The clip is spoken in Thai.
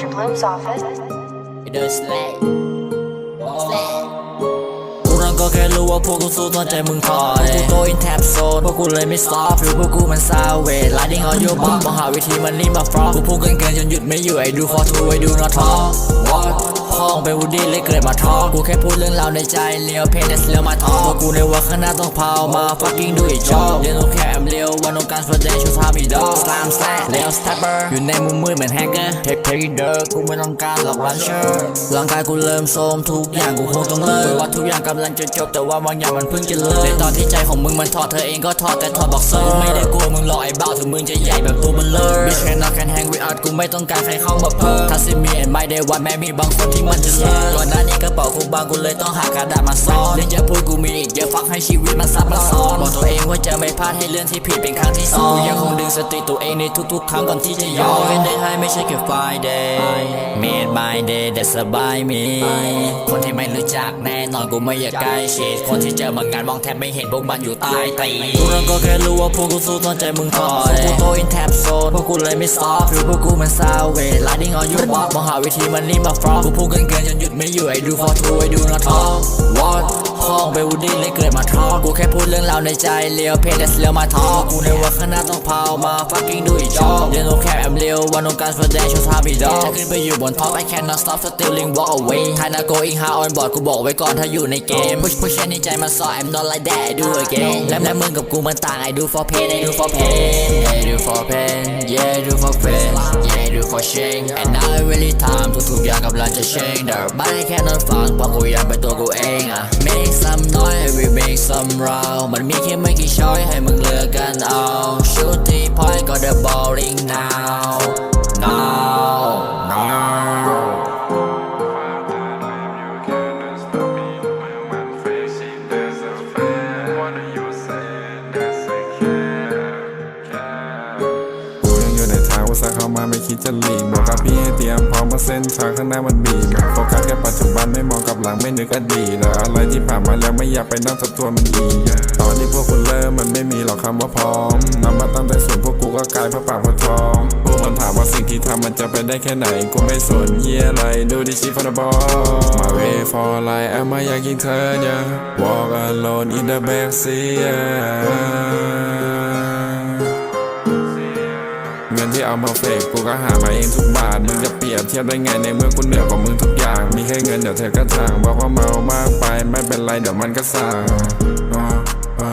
Dr. Bloom's office. เดินสแล กกูนั้นก็แค่รู้ว่าพวกกูสู้ตอนใจมึงถอยพวกกูโตอินแท็บโซนพวกกูเลยไม่ stop หรือพวกกูมันซาเวท Lighting on your back มองหาวิธีมันรีบมาฟรอกกูพูดเกินเกินจนหยุดไม่อยู่ไอ้ดู for two ไอ้ดู not talk what ห้องเป็นวูดดี้เลยเกิดมาทอกูแค่พูดเรื่องราวในใจเลี้ยวเพนเดสเลี้ยวมาทอพวกกูในว่าข้างหน้าต้องเผามา fucking do it job เรียนรู้แค่เลี้ยววันต้องการแสดงชูทามีดอก slam slam เลี้ยว stepper อยู่ในมุมมืดเหมือนแฮกเกอร์เทคเทคเดอร์กูไม่ต้องการหลอกลันเชอร์ร่างกายกูเริ่มโทรมทุกอย่างกูคงต้องเลิกว่าทุกอย่างกำลังจะจบแต่ว่าบางอย่างมันเพิ่งจะเลิกในตอนที่ใจของมึงมันทอดเธอเองก็ทอดแต่ทอดบอกเซอร์ไม่ได้กลัวมึงหลอกไอ้บ้าถึงมึงจะใหญ่แบบตัวมันเลอ Bitch can knock and hang with us กูไม่ต้องการใครเข้ามาเพิ่มถ้าซิมีเอ็นไม่ได้วัดแม้มีบางคนที่มันจะเลิกก่อนหน้านี้กระเป๋ากูบางกูเลยต้องหากระดาษมาซ่อนเรื่องจะพูดกูมีอีกเยอะ ฟักให้ชีวิตมันซับมันซ้อนบอกตัวเองว่าจะไม่พลาดให้เรื่องที่ผิดเป็นครั้งที่สองยังคงดึงสติตัวเองในทุกๆ ครั้งก่อนที่จะยอมเป็นได้ให้ไม่ใช่แค่ Friday made my day แต่สบายมีคนที่ไม่รู้จักแน่นอนกูไม่อยากใกล้ชิดคนที่เจอมางานมองแทบไม่เห็นพวกมันอยู่ใต้ตีกูนั้นก็แค่รู้ว่าพวกกูสู้ตอนใจมึงถอยพวกกูโตอินแท็บโซนพวกกูเลยไม่ stop หรือพวกกูมันซาเวท Lighting on you walk มองหาวิธีมันรีบมาฟรอกกูพูดเกินเกินจนหยุดไม่อยู่ไอ้ดู for two ไอ้ดู not talk what ห้อ งเบลดิ้งเลยเกิดมาทอกูแค่พูดเรื่องราวในใจเลี้ยวเพลเดสเลียวมาทอกูในวันข้างหน้าต้องเผามา fucking do it job เรียนรู้แค่ แอมเลี้ยววันต้องการแสดงโชว์ท่ามีดอกถ้าขึ้นไปอยู่บนท็อป I cannot stop stealing walk away ไทยนา going hard on board กูบอกไว้ก่อนถ้าอยู่ในเกม push push แค่นี้ใจมันสอ I'm not like that I do again และและมึงกับกูมันต่าง I do for pain I do for pain I do for pain yeah I do for pain yeah I do for shame and now I really time ทุกๆอย่างกำลังจะ change แต่บ้านแค่นอนฟังเพราะกูอยากเป็นตัวกูเองอะ make some noise we make some round มันมีแค่ไม่กี่ช้อยให้มึงเลือกกันเอา shoot the point got the bowling now now now Yeah. กูยังอยู่ในทางว่าสาเข้ามาไม่คิดจะหลีกบอกกับพี่ให้เตรียมพร้อมมาเส้นทางข้างหน้ามันบีบโฟกัสแค่ปัจจุบันไม่มองกลับหลังไม่นึกอดีตแล้วอะไรที่ผ่านมาแล้วไม่อยากไปนั่งทบทวนมันอีก คำว่าพร้อมนำมาตั้งแต่ส่วนพวกกูก็กลายพระปากพระทองพวกมันถามว่าสิ่งที่ทำมันจะไปได้แค่ไหน กูไม่สนเยี่ยอะไร ดูดิชิฟันบอล My way for life แอมมาอยากกินเธอเนี่ย Walk alone in the backseat เงินที่เอามาเฟกกูก็หามาเองทุกบาท มึงจะเปรียบเทียบได้ไงในเมื่อกูเหนือกว่ามึงทุกอย่าง มีแค่เงินเดี๋ยวเธอก็ทาง บอกว่าเมามากไปไม่เป็นไรเดี๋ยวมันก็สั่งอ่าอ่า